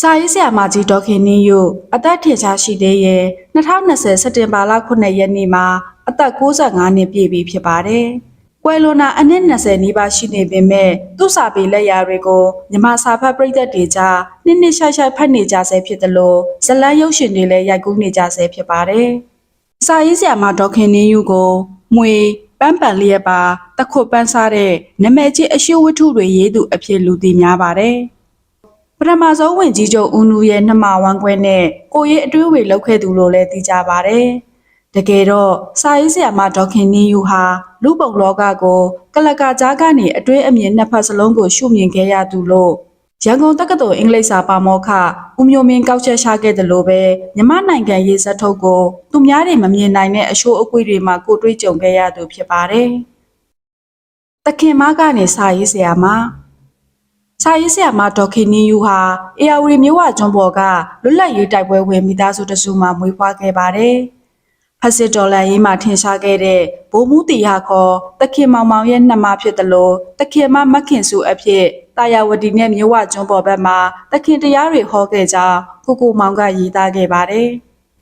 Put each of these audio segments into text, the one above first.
စာရေးဆရာမကြီးဒေါက်ခင်နင်းယုအသက်ထင်ရှားရှိသေးရဲ့2020စက်တင်ဘာလ9ရက်နေ့မှာအသက်65နှစ်ပြည့်ပြီဖြစ်ပါတယ်။ကွယ်လွန်တာအနည်း20နီးပါးရှိနေပေမဲ့သူ့စာပေလက်ရာတွေကိုမြမစာဖတ်ပရိသတ်တွေကြားနှစ်နှစ်ရှိုက်ရှိုက်ဖတ်နေကြဆဲဖြစ်တယ်လို့ဇလန်းရုပ်ရှင်တွေလည်းရိုက်ကူးနေကြဆဲဖြစ်ပါတယ်။စာရေးဆရာမဒေါက်ခင်နင်းယုကိုမွေပန်းပန်လျက်ပါတခွတ်ပန်းစားတဲ့နမဲကြီးအရှိဝတ္ထုတွေရေးသူအဖြစ်လူသိများပါတယ်။ ပထမဆုံးဝင်ကြီးချုပ်ဦးနူရဲ့နှမဝမ်းခွဲနဲ့ကိုရေးအတွင်းဝေလောက်ခဲ့သူလို့လည်းသိကြပါဗျ။တကယ်တော့စာရေးဆရာမဒေါက်ခင်နီယူဟာလူပုံလောကကိုကလကာကြားကနေအတွင်းအမြင်နှစ်ဖက်စလုံးကိုရှုမြင်ခဲ့ရသူလို့ရန်ကုန်တက္ကသိုလ်အင်္ဂလိပ်စာပါမောက္ခဦးမျိုးမင်းကောက်ချက်ရှာခဲ့တယ်လို့ပဲမြမနိုင်ငံရေးဇက်ထုတ်ကိုသူများတွေမမြင်နိုင်တဲ့အရှိုးအကွေ့တွေမှာကိုတွေးကြုံခဲ့ရသူဖြစ်ပါတယ်။တခင်မကနေစာရေးဆရာမ စာရေးဆရာမဒေါက်ခင်နီယူဟာအေယာဝတီမြို့ဝကျွန်းပေါ်ကလွတ်လပ်ရေးတိုက်ပွဲဝင်မိသားစုတစုမှမွေးဖွားခဲ့ပါတယ်။ဖက်စစ်ဒေါ်လာရေးမှာထင်ရှားခဲ့တဲ့ဘိုးမှုတီဟာခေါ်တခင်မောင်မောင်ရဲ့နှမဖြစ်တယ်လို့တခင်မမခင်စုအဖြစ်တာယာဝတီနဲ့မြို့ဝကျွန်းပေါ်ဘက်မှာတခင်တရားတွေဟောခဲ့ကြောင်းကိုကိုမောင်ကရည်သားခဲ့ပါတယ်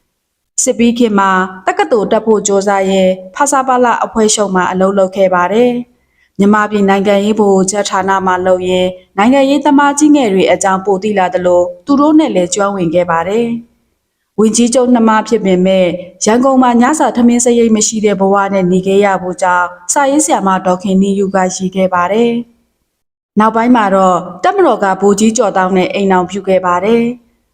။စစ်ပီးခင်မှာတက္ကသိုလ်တက်ဖို့စ조사ရဲဖာစာပါလာအဖွဲ့ရှုံမှာအလုပ်လုပ်ခဲ့ပါတယ်။ မြမပြည်နိုင်ငံရေးဘိုချက်ဌာနမှလုပ်ရင်နိုင်ငံရေးသမားကြီးငယ်တွေအကြောင်းပိုသိလာသလိုသူတို့နဲ့လည်းကျွမ်းဝင်ခဲ့ပါတယ်။ဝင်ကြီးချုပ်နှမဖြစ်ပေမဲ့ရန်ကုန်မှာညစာထမင်းစရိတ်မရှိတဲ့ဘဝနဲ့နေခဲ့ရဖို့ကြောင့်စာရေးဆရာမဒေါက်ခင်နီယူကရှိခဲ့ပါတယ်။နောက်ပိုင်းမှာတော့တက်မတော်ကဗိုလ်ကြီးကျော်တောင်းနဲ့အိမ်အောင်ပြုခဲ့ပါတယ်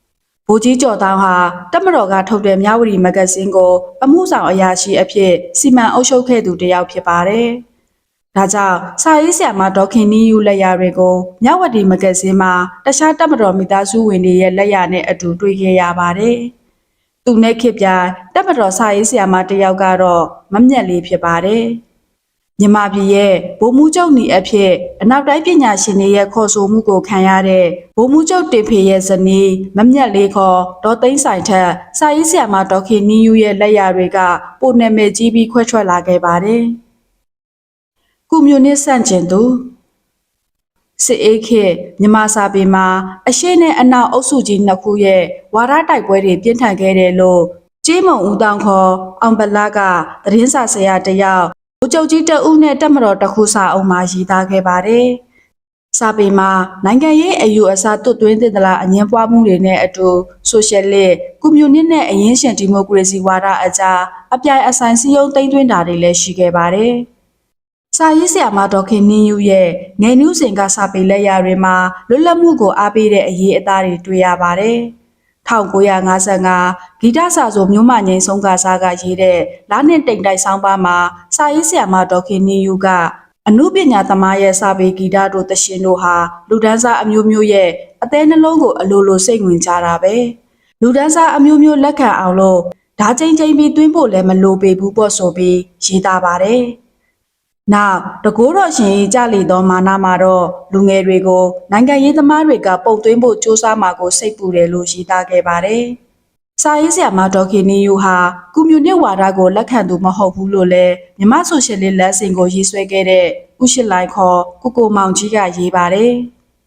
။ဗိုလ်ကြီးကျော်တောင်းဟာတက်မတော်ကထုတ်တဲ့မြဝတီမဂ္ဂဇင်းကိုအမှုဆောင်အရာရှိအဖြစ်စီမံအုပ်ချုပ်ခဲ့သူတစ်ယောက်ဖြစ်ပါတယ်။ ဒါကြောင့်စာရေးဆရာမဒေါက်ခင်နီယူလက်ရာတွေကိုမြဝတီမဂ္ဂဇင်းမှာတခြားတက်မတော်မိသားစုဝင်တွေရဲ့လက်ရာနဲ့အတူတွေ့ခဲ့ရပါတယ်။သူနဲ့ခေပြိုင်တက်မတော်စာရေးဆရာမတစ်ယောက်ကတော့မမျက်လေးဖြစ်ပါတယ်။မြမပြည်ရဲ့ဗိုလ်မှူးချုပ်ညီအဖြစ်အနောက်တိုင်းပညာရှင်တွေရဲ့ခေါ်ဆိုမှုကိုခံရတဲ့ဗိုလ်မှူးချုပ်တင်ဖေရဲ့ဇနီးမမျက်လေးခေါ်ဒေါ်သိန်းဆိုင်ထက်စာရေးဆရာမဒေါက်ခင်နီယူရဲ့လက်ရာတွေကပိုနာမည်ကြီးပြီးခွဲထွက်လာခဲ့ပါတယ်။ ကုမျိုးနစ်ဆန့်ကျင်သူစစ်အေးခေတ်မြမစာပေမှာအရှိနဲ့အနောက်အုပ်စုကြီးနှစ်ခုရဲ့ဝါဒတိုက်ပွဲတွေပြင်းထန်ခဲ့တယ်လို့ကြေးမုံဦးတောင်ခေါ်အောင်ပလာကသတင်းစာဆရာတယောက်ဗိုလ်ချုပ်ကြီးတအုပ်နဲ့တက်မတော်တစ်ခုစာအုပ်မှာရေးသားခဲ့ပါတယ်။စာပေမှာနိုင်ငံရေးအယူအဆတွတ်သွင်းတဲ့တလားအငင်းပွားမှုတွေနဲ့အတူဆိုရှယ်လစ်ကွန်မြူနစ်နဲ့အရင်းရှင်ဒီမိုကရေစီဝါဒအကြားအပြိုင်အဆိုင်စည်းရုံးသိမ်းသွင်းတာတွေလည်းရှိခဲ့ပါတယ်။ စာရေးဆရာမဒေါက်ခင်နင်းယူရဲ့ငယ်နုစဉ်ကစာပေလက်ရာတွေမှာလွတ်လပ်မှုကိုအားပေးတဲ့အရေးအသားတွေတွေ့ရပါတယ်။1955ဂီတစာဆိုမြို့မငိမ့်ဆုံးကစားကရေးတဲ့လာနှစ်တိမ်တိုက်ဆောင်းပါးမှာစာရေးဆရာမဒေါက်ခင်နီယူကအမှုပညာသမားရဲ့စာပေဂီတတို့တရှင်တို့ဟာလူဒန်းစားအမျိုးမျိုးရဲ့အသေးနှလုံးကိုအလိုလိုစိတ်ဝင်ကြတာပဲလူဒန်းစားအမျိုးမျိုးလက်ခံအောင်လို့ဓာချင်းချင်းပြီးတွင်းဖို့လည်းမလိုပေဘူးပေါ့ဆိုပြီးရေးသားပါတယ် နောက်တကိုးတော်ရှင်ကြလီသောမာနမှာတော့လူငယ်တွေကိုနိုင်ငံရေးသမားတွေကပုံသွင်းဖို့စ조사မှာကိုစိတ်ပူတယ်လို့ရေးသားခဲ့ပါတယ်။စာရေးဆရာမဒေါက်ခင်နီယူဟာကွန်မြူနစ်ဝါဒကိုလက်ခံသူမဟုတ်ဘူးလို့လည်းမြမဆိုရှယ်လစ်လက်စင်ကိုရေးဆွဲခဲ့တဲ့ဥရှိလိုက်ခေါ်ကိုကိုမောင်ကြီးကရေးပါတယ်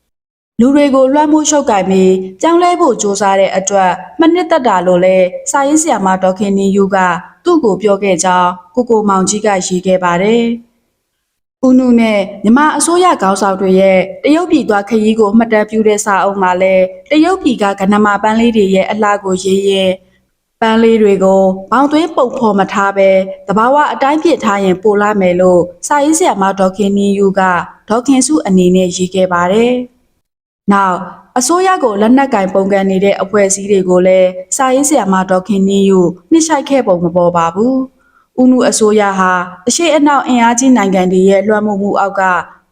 ။လူတွေကိုလွှမ်းမိုးရှုပ်ကင်ပြီးကြောင်းလဲဖို့စ조사တဲ့အတွက်မနစ်သက်တာလို့လဲစာရေးဆရာမဒေါက်ခင်နီယူကသူ့ကိုပြောခဲ့ကြောင်းကိုကိုမောင်ကြီးကရေးခဲ့ပါတယ်။ ဦးနုနဲ့မြမအစိုးရခေါင်းဆောင်တွေရဲ့တရုတ်ပြည်သွားခရီးကိုမှတ်တမ်းပြုတဲ့စာအုပ်မှာလဲတရုတ်ပြည်ကကနမာပန်းလေးတွေရဲ့အလှကိုရေးရင်ပန်းလေးတွေကိုဘောင်သွင်းပုံဖော်မထားပဲတဘာဝအတိုင်းပြစ်ထားရင်ပိုလာမယ်လို့စာရေးဆရာမဒေါက်ခင်နီယူကဒေါက်ခင်စုအနေနဲ့ရေးခဲ့ပါတယ်။နောက်အစိုးရကိုလက်နက်ကင်ပုံကန်နေတဲ့အဖွဲ့အစည်းတွေကိုလည်းစာရေးဆရာမဒေါက်ခင်နီယူနှိမ့်ဆိုင်ခဲ့ပုံမပေါ်ပါဘူး။ ဦးနုအစိုးရဟာအရှိအနောက်အင်အားကြီးနိုင်ငံတွေရဲ့လွှမ်းမိုးမှုအောက်က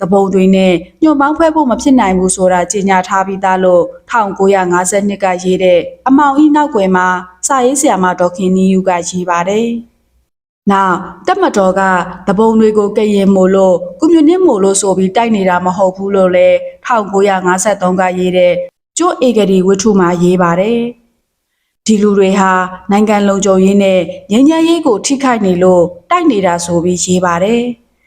တပုံတွေနဲ့ညှို့မောင်းဖွဲ့ဖို့မဖြစ်နိုင်ဘူးဆိုတာကြေညာထားပြီးသားလို့1952ကရေးတဲ့အမောင်ဤနောက်ွယ်မှာစာရေးဆရာမဒေါက်ခင်နီယူကရေးပါတယ်။နောက်တက်မတော်ကတပုံတွေကိုကရင်မို့လို့ကွန်မြူနစ်မို့လို့ဆိုပြီးတိုက်နေတာမဟုတ်ဘူးလို့လဲ1953ကရေးတဲ့ကျွတ်ဧကတိဝတ္ထုမှာရေးပါတယ်။ ဒီလူတွေဟာနိုင်ငံလုံခြုံရေးနဲ့ငြိမ်းချမ်းရေးကိုထိခိုက်နေလို့တိုက်နေတာဆိုပြီးရေးပါတယ်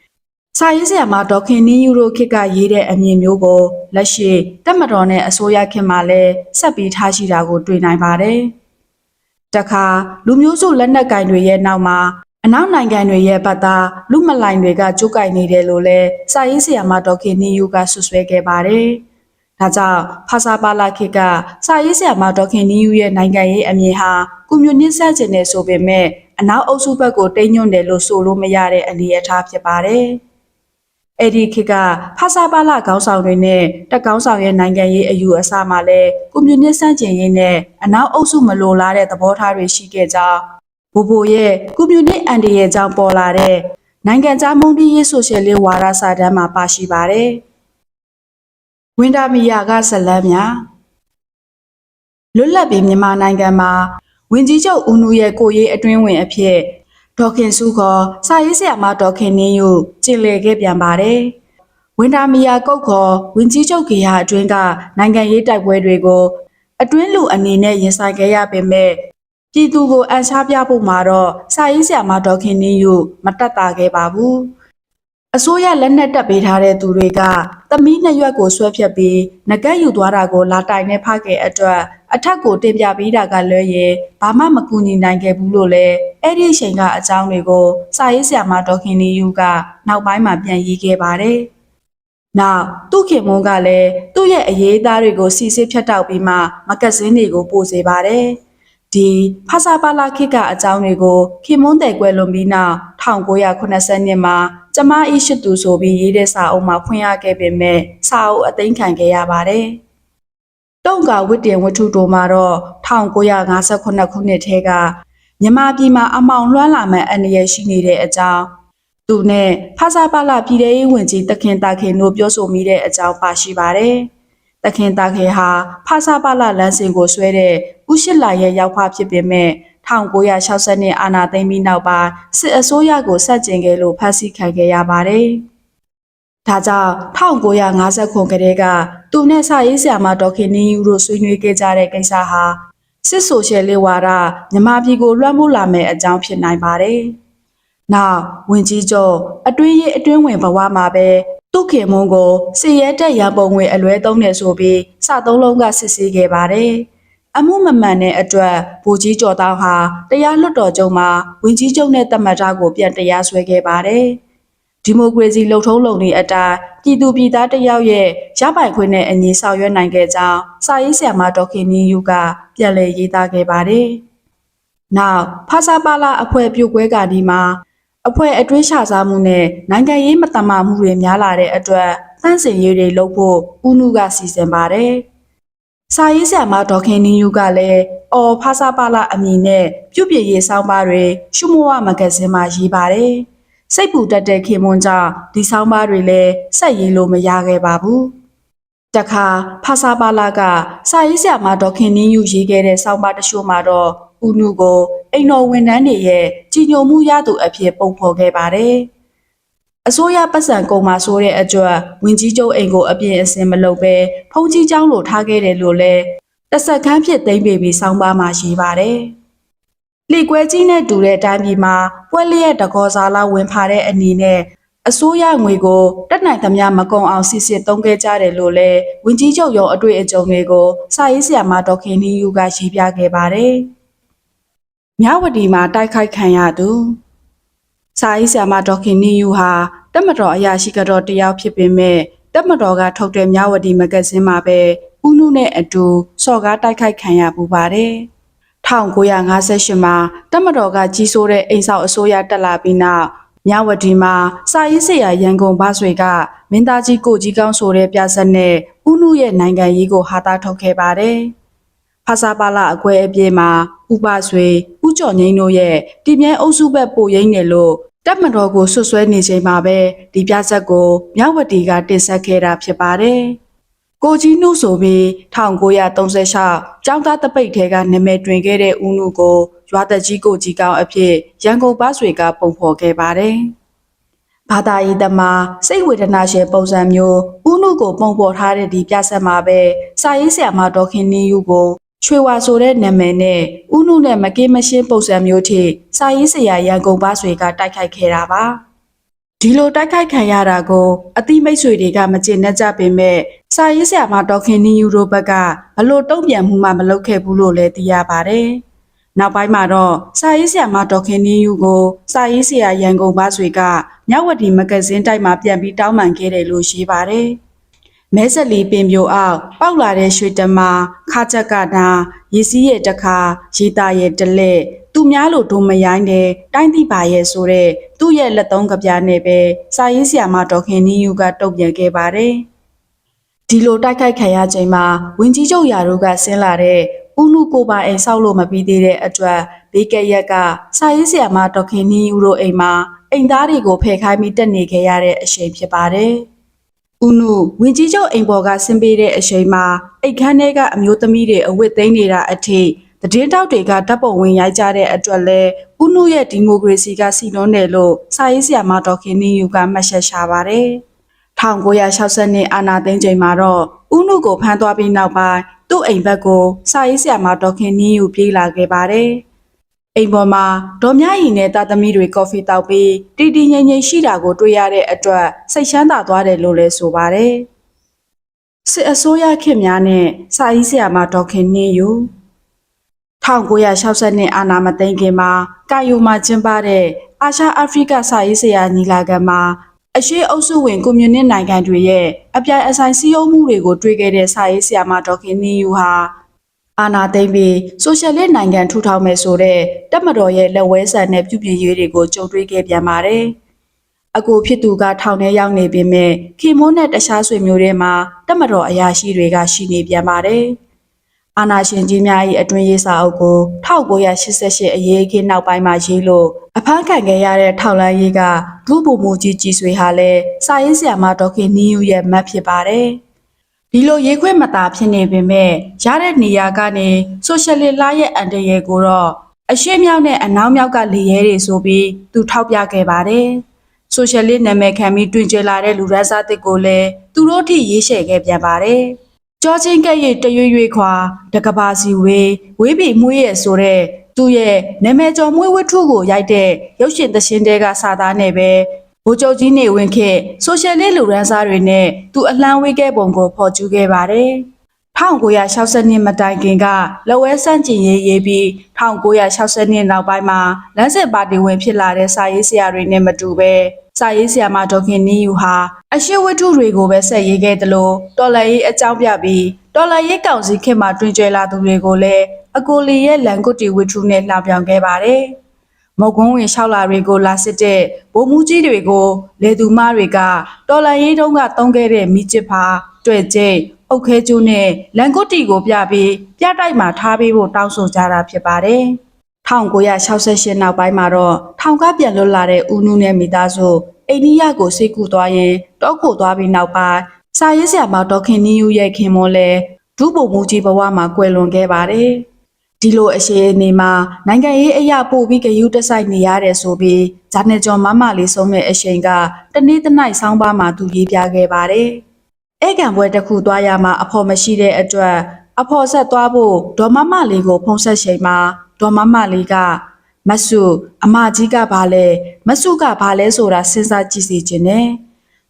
။စာရေးဆရာမဒေါက်ခင်နင်းယူတို့ခေတ်ကရေးတဲ့အမြင်မျိုးကိုလက်ရှိတက်မတော်နဲ့အစိုးရခေတ်မှာလည်းဆက်ပြီးထားရှိတာကိုတွေ့နိုင်ပါတယ်။တခါလူမျိုးစုလက်နက်ကင်တွေရဲ့နောက်မှာအနောက်နိုင်ငံတွေရဲ့ဘတ်သားလူမလိုင်တွေကကြိုးကင်နေတယ်လို့လဲစာရေးဆရာမဒေါက်ခင်နင်းယူကဆွဆွဲခဲ့ပါတယ်။ ဒါကြောင့်ဖာစာပါလာခေတ်ကစာရေးဆရာမဒေါက်ခင်နင်းယူရဲ့နိုင်ငံရေးအမြင်ဟာကွန်မြူနစ်ဆန့်ကျင်နေဆိုပေမဲ့အနောက်အုပ်စုဘက်ကိုတိမ်ညွန့်တယ်လို့ဆိုလို့မရတဲ့အနေအထားဖြစ်ပါတယ်။အဲ့ဒီခေတ်ကဖာစာပါလာခေါင်းဆောင်တွေနဲ့တက်ကောင်းဆောင်ရဲ့နိုင်ငံရေးအယူအဆမှာလဲကွန်မြူနစ်စန့်ကျင်ရေးနဲ့အနောက်အုပ်စုမလိုလားတဲ့သဘောထားတွေရှိခဲ့ကြောင်းဘူဘူရဲ့ကွန်မြူနစ်အန်ဒီရဲ့ကြောင့်ပေါ်လာတဲ့နိုင်ငံခြားမုန်းတီးရေးဆိုရှယ်လစ်ဝါဒစာတမ်းမှာပါရှိပါတယ်။ ဝင်းဒါမီယာကဇလန်းများလွတ်လပ်ပြီးမြန်မာနိုင်ငံမှာဝင်ကြီးချုပ်ဦးနုရဲ့ကိုရေးအတွင်းဝင်အဖြစ်ဒေါက်ခင်စုခေါ်စာရေးဆရာမဒေါက်ခင်နင်းယူကျင်လည်ခဲ့ပြန်ပါတယ်။ဝင်တာမီယာကုတ်ခေါ်ဝင်ကြီးချုပ်ခေဟာအတွင်းကနိုင်ငံရေးတိုက်ပွဲတွေကို အတွင်းလူအနေနဲ့ရင်ဆိုင်ခဲ့ရပေမဲ့ပြည်သူကိုအန်ရှားပြဖို့မှာတော့စာရေးဆရာမဒေါက်ခင်နင်းယူမတက်တာခဲ့ပါဘူး။ အစိုးရလက်နက်တက်ပေးထားတဲ့သူတွေကသမီးနှစ်ရွက်ကိုဆွဲဖြတ်ပြီးငကက်ယူသွားတာကိုလာတိုင်နဲ့ဖခဲ့အတွက်အထက်ကိုတင်ပြပေးတာကလွဲရင်ဘာမှမကူညီနိုင်ခဲ့ဘူးလို့လည်းအဲ့ဒီအချိန်ကအကြောင်းတွေကိုစာရေးဆရာမဒေါက်ခင်နီယူကနောက်ပိုင်းမှာပြန်ရေးခဲ့ပါတယ်။နောက်သူ့ခင်မွန်းကလည်းသူ့ရဲ့အရေးအသားတွေကိုစီစစ်ဖြတ်တောက်ပြီးမှမကတ်စင်းတွေကိုပို့စေပါတယ်။ ဒီဖာစာပါလာခေတ်ကအကြောင်းတွေကိုခင်မွန်းတဲ့ကွယ်လွန်ပြီးနောက်1980နှစ်မှာကျမအီရှိတူဆိုပြီးရေးတဲ့စာအုပ်မှာဖွင့်ရခဲ့ပေမဲ့စာအုပ်အသိမ်းခံခဲ့ရပါတယ်။တုံကဝစ်တင်ဝတ္ထုတို့မှာတော့1958ခုနှစ်ထဲကမြန်မာပြည်မှာအမောင်လွှမ်းလာမဲ့အနေရရှိနေတဲ့အကြောင်းသူနဲ့ဖာစာပါလာပြည်ထောင်ရေးဝန်ကြီးတခင်တာခင်တို့ပြောဆိုမိတဲ့အကြောင်းပါရှိပါတယ်။ တခင်တာခင်ဟာဖာစာပါလာလမ်းစဉ်ကိုဆွဲတဲ့ဦးရှိလာရဲ့ရောက်ဖဖြစ်ပေမဲ့1960နှစ်အာဏာသိမ်းပြီးနောက်ပိုင်းစစ်အစိုးရကိုဆက်ကျင်ခဲ့လို့ဖမ်းဆီးခံခဲ့ရပါတယ်။ဒါကြောင့်1950ခုကတည်းကသူနဲ့စာရေးဆရာမဒေါက်ခင်နင်းယူတို့ဆွေးနွေးခဲ့ကြတဲ့ကိစ္စဟာစစ်ဆိုရှယ်လစ်ဝါဒမြမပြည်ကိုလွှမ်းမိုးလာမယ့်အကြောင်းဖြစ်နိုင်ပါတယ်။နောက်ဝင်ကြီးကျော်အတွင်းရေးအတွင်းဝင်ဘဝမှာပဲ သူခင်မုံကိုစီရဲတက်ရန်ပုံငွေအလွဲသုံးနေဆိုပြီးစသုံးလုံးကစစ်ဆေးခဲ့ပါတယ်။အမှုမမှန်တဲ့အတွက်ဗိုလ်ကြီးကျော်တောင်းဟာတရားလွတ်တော်ချုပ်မှာဝင်ကြီးချုပ်နဲ့တမတ်သားကိုပြန်တရားစွဲခဲ့ပါတယ်။ဒီမိုကရေစီလှုပ်ထုံးလုပ်နေအတိုင်းပြည်သူပြည်သားတယောက်ရဲ့ရပိုင်ခွင့်နဲ့အညီဆောင်ရွက်နိုင်ခဲ့ကြောင်းစာရေးဆရာမဒေါက်ခင်နီယူကပြန်လည်ရေးသားခဲ့ပါတယ်။နောက်ဖာစာပါလာအဖွဲ့ပြုတ်ကွဲကဒီမှာ အဖွဲ့အတွင်းရှာစားမှုနဲ့နိုင်ငံရေးမတမာမှုတွေများလာတဲ့အတွက်သန့်စင်ရေးတွေလုပ်ဖို့ဦးနုကစီစဉ်ပါတယ်။စာရေးဆရာမဒေါက်ခင်နီယူကလည်းအော်ဖာစာပါလာအမည်နဲ့ပြုတ်ပြရေးဆောင်းပါးတွေရှုမဝမဂဇင်းမှာရေးပါတယ်။စိတ်ပူတတ်တဲ့ခင်မွန်းကြောင့်ဒီဆောင်းပါးတွေလည်းဆက်ရေးလို့မရခဲ့ပါဘူး။ တခါဖာစာပါလာကစာရေးဆရာမဒေါခင်နင်းယူရေးခဲ့တဲ့ဆောင်းပါးတစ်ချို့မှာတော့ဦးနုကိုအိမ်တော်ဝန်ထမ်းတွေရဲ့ကြီးညိုမှုရသူအဖြစ်ပုံဖော်ခဲ့ပါတယ်။အစိုးရပတ်စံကုန်မှာဆိုတဲ့အကြွတ်ဝင်ကြီးချုပ်အိမ်ကိုအပြင်အစင်မလုပ်ပဲဖုန်ကြီးကျောင်းလိုထားခဲ့တယ်လို့လဲတက်ဆက်ခန်းဖြစ်သိမ့်ပေပြီးဆောင်းပါးမှာရေးပါတယ်။လေကွဲကြီးနဲ့တူတဲ့အတိုင်းပြည်မှာပွဲလျက်တကောစားလာဝင်ဖာတဲ့အနေနဲ့ အစိုးရငွေကိုတက်နိုင်သမျှမကုံအောင်စစ်စစ်သုံးခဲ့ကြတယ်လို့လည်းဝင်းကြီးချုပ်ရုံအတွေ့အကြုံတွေကိုစာရေးဆရာမဒေါခင်နီယူကရေးပြခဲ့ပါတယ်။မြဝတီမှာတိုက်ခိုက်ခံရသူစာရေးဆရာမဒေါခင်နီယူဟာတက်မတော်အရာရှိကတော့တယောက်ဖြစ်ပေမဲ့တက်မတော်ကထုတ်တဲ့မြဝတီမဂ္ဂဇင်းမှာပဲဦးနုနဲ့အတူစော်ကားတိုက်ခိုက်ခံရပူပါတယ်။1958မှာတက်မတော်ကကြီးစိုးတဲ့အိမ်ဆောက်အစိုးရတက်လာပြီးနောက် မြဝတီမှာစာရေးဆရာရန်ကုန်ဘဆွေကမင်းသားကြီးကိုကြီးကောင်းဆိုတဲ့ပြဆက်နဲ့ဦးနုရဲ့နိုင်ငံရေးကိုဟာတာထုတ်ခဲ့ပါတယ်။ဖာစာပါလာအကွဲအပြေမှာဥပဆွေဥကျော်ငိမ့်တို့ရဲ့တည်မြဲအုပ်စုဘက်ပိုရိမ့်တယ်လို့တက်မတော်ကိုဆွဆွဲနေချိန်မှာပဲဒီပြဆက်ကိုမြဝတီကတင်ဆက်ခဲ့တာဖြစ်ပါတယ်။ကိုကြီးနုဆိုပြီး1936ကျောင်းသားတပိတ်ထဲကနာမည်တွင်ခဲ့တဲ့ဦးနုကို ရွာသက်ကြီးကိုကြီးကောင်းအဖြစ်ရန်ကုန်ဘဆွေကပုံဖော်ခဲ့ပါတယ်။ဘာသာရေးသမားစိတ်ဝေဒနာရှင်ပုံစံမျိုးဦးနုကိုပုံဖော်ထားတဲ့ဒီပြဆက်မှာပဲစာရေးဆရာမဒေါခင်နင်းယူကိုချွေဝါဆိုတဲ့နာမည်နဲ့ဦးနုနဲ့မကင်းမရှင်းပုံစံမျိုးထိစာရေးဆရာရန်ကုန်ဘဆွေကတိုက်ခိုက်ခဲ့တာပါ။ဒီလိုတိုက်ခိုက်ခံရတာကိုအတိမိတ်ဆွေတွေကမကျေနပ်ကြပေမဲ့စာရေးဆရာမဒေါက်ခင်နီယူတို့ဘက်ကဘလို့တုံ့ပြန်မှုမှမလုပ်ခဲ့ဘူးလို့လည်းသိရပါတယ်။ နောက်ပိုင်းမှာတော့စာရေးဆရာမဒေါက်ခင်နီယူကိုစာရေးဆရာရန်ကုန်ပါဆွေကမြဝတီမဂ္ဂဇင်းတိုက်မှာပြန်ပြီးတောင်းပန်ခဲ့တယ်လို့ရှိပါတယ်။မဲဆက်လီပင်ပြိုအောက်ပေါက်လာတဲ့ရွှေတမခါချက်ကနာရည်စည်းရဲ့တခါရီတာရဲ့တလက်သူများလို့ဒုံမရိုင်းတဲ့တိုင်းတိပါရဲ့ဆိုတဲ့သူ့ရဲ့လက်သုံးကပြားနဲ့ပဲစာရေးဆရာမဒေါက်ခင်နီယူကတုံ့ပြန်ခဲ့ပါတယ်။ဒီလိုတိုက်ခိုက်ခံရချိန်မှာဝင်းကြီးချုပ်ရာတို့ကဆင်းလာတဲ့ ဥနုကိုပါအိမ်ဆောက်လို့မပြီးသေးတဲ့အတွက်ဘေးကရက်ကစာရေးဆရာမဒေါက်ခင်နီယူတို့အိမ်မှာအိမ်သားတွေကိုဖယ်ခိုင်းပြီးတက်နေခဲ့ရတဲ့အချိန်ဖြစ်ပါတယ်။ဦးနုဝင်းကြီးချုပ်အိမ်ပေါ်ကဆင်းပေးတဲ့အချိန်မှာအိတ်ခမ်းထဲကအမျိုးသမီးတွေအဝတ်သိမ်းနေတာအထိသတင်းတောက်တွေကဓာတ်ပုံဝင်ရိုက်ကြတဲ့အတွက်လဲဦးနုရဲ့ဒီမိုကရေစီကစီလုံးတယ်လို့စာရေးဆရာမဒေါက်ခင်နီယူကမှတ်ချက်ချပါတယ်။1960နှစ်အာနာသိန်းချိန်မှာတော့ဦးနုကိုဖမ်းသွားပြီးနောက်ပိုင်း သူ့အိမ်ဘက်ကိုစာရေးဆရာမဒေါက်ခင်နီယူပြေးလာခဲ့ပါတယ်။အိမ်ပေါ်မှာဒေါ်မြရီနဲ့တာသမီတွေကော်ဖီတောက်ပြီးတီတီငိမ့်ငိမ့်ရှိတာကိုတွေ့ရတဲ့အတွက်စိတ်ချမ်းသာသွားတယ်လို့လည်းဆိုပါတယ်။စစ်အစိုးရခေတ်များနဲ့စာရေးဆရာမဒေါက်ခင်နှင်းယူ1960နှစ်အာနာမသိန်းခင်မှာကာယိုမှာကျင်းပတဲ့အာရှအာဖရိကစာရေးဆရာညီလာခံမှာ အရှိအုပ်စုဝင်ကွန်မြူနစ်နိုင်ငံတွေရဲ့အပြိုင်အဆိုင်စည်းရုံးမှုတွေကိုတွေ့ခဲ့တဲ့စာရေးဆရာမဒေါက်ခင်နှင်းယူဟာအာနာသိမ့်ပြီးဆိုရှယ်လစ်နိုင်ငံထူထောင်မယ်ဆိုတဲ့တက်မတော်ရဲ့လက်ဝဲဆန်တဲ့ပြုပြင်ရေးတွေကိုကြုံတွေ့ခဲ့ပြန်ပါတယ်။အကိုဖြစ်သူကထောင်ထဲရောက်နေပေမဲ့ခင်မိုးနဲ့တခြားဆွေမျိုးတွေမှာတက်မတော်အရာရှိတွေကရှိနေပြန်ပါတယ်။ အာနာရှင်ကြီးများ၏အတွင်ရေးစာအုပ်ကို1988အရေးအခင်းနောက်ပိုင်းမှာရေးလို့အဖမ်းခံခဲ့ရတဲ့ထောက်လန်းရေးကဒုဗိုလ်မှူးကြီးကြည်ဆွေဟာလည်းစာရေးဆရာမဒေါက်ခင်နီယူရဲ့မတ်ဖြစ်ပါတယ်။ဒီလိုရေးခွင့်မသာဖြစ်နေပေမဲ့ရတဲ့နေရာကနေဆိုရှယ်လစ်လာရဲ့အန်တရယ်ကိုတော့အရှိမြောက်နဲ့အနောက်မြောက်ကလေရဲတွေဆိုပြီးသူထောက်ပြခဲ့ပါတယ်။ဆိုရှယ်လစ်နာမည်ခံပြီးတွင်ကျလာတဲ့လူရန်စားတစ်ကိုလည်းသူတို့ထိရေးရှယ်ခဲ့ပြန်ပါတယ်။ ကြောချင်းကဲ့ရဲ့တရွေ့ရွေ့ခွာတကဘာစီဝေးဝေးပြီမွေးရဲ့ဆိုတဲ့သူ့ရဲ့နာမည်ကျော်မွေးဝတ္ထုကိုရိုက်တဲ့ရုပ်ရှင်သရှင်တဲကစာသားနဲ့ပဲဘိုးချုပ်ကြီးနေဝင်ခေဆိုရှယ်လစ်လူရန်စားတွေနဲ့သူအလှမ်းဝေးခဲ့ပုံကိုဖော်ကျူးခဲ့ပါတယ်။1960နှစ်မတိုင်ခင်ကလဝဲစန့်ကျင်ရေးရေးပြီး1960နှစ်နောက်ပိုင်းမှာလမ်းစစ်ပါတီဝင်ဖြစ်လာတဲ့စာရေးဆရာတွေနဲ့မတူပဲ စာရေးဆရာမဒေါက်ခင်နီယူဟာအရှိဝတ္ထုတွေကိုပဲဆက်ရေးခဲ့တယ်လို့တော်လည်ရေးအကြောင်းပြပြီးတော်လည်ရေးကောင်စီခေတ်မှာတွင်ကျယ်လာသူတွေကိုလည်းအကိုလီရဲ့လန်ကွတ်တီဝတ္ထုနဲ့လှောင်ပြောင်ခဲ့ပါတယ်။မုတ်ကုန်းဝင်လျှောက်လာတွေကိုလာစစ်တဲ့ဗိုလ်မှူးကြီးတွေကိုလေသူမတွေကတော်လန်ရေးတုံးကတုံးခဲ့တဲ့မိချစ်ဖာတွေ့ကျိတ်အုတ်ခဲကျိုးနဲ့လန်ကွတ်တီကိုပြပြီးပြတိုက်မှာထားပေးဖို့တောင်းဆိုကြတာဖြစ်ပါတယ်။ 1968နောက်ပိုင်းမှာတော့ထောင်ကပြန်လွတ်လာတဲ့ဦးနုနဲ့မိသားစုအိန္ဒိယကိုစိတ်ကူသွားရင်တောက်ခိုသွားပြီးနောက်ပိုင်းစာရေးဆရာမဒေါက်ခင်နီယူရဲ့ခင်မွန်းလဲဒုဗိုလ်မှူးကြီးဘဝမှာကွယ်လွန်ခဲ့ပါတယ်။ဒီလိုအရှိအနေမှာနိုင်ငံရေးအရာပို့ပြီးဂယုတစိုက်နေရတယ်ဆိုပြီးဂျာနယ်ကျော်မမလေးဆုံးမဲ့အရှိန်ကတနေ့တနိုင်ဆောင်းပါးမှာသူရေးပြခဲ့ပါတယ်။ဧကန်ပွဲတစ်ခုသွားရမှာအဖော်မရှိတဲ့အတွက်အဖော်ဆက်သွားဖို့ဒေါ်မမလေးကိုဖုံးဆက်ချိန်မှာ ဒေါ်မမလေးကမဆုအမကြီးကဘာလဲမဆုကဘာလဲဆိုတာစဉ်းစားကြည့်စီခြင်းနဲ့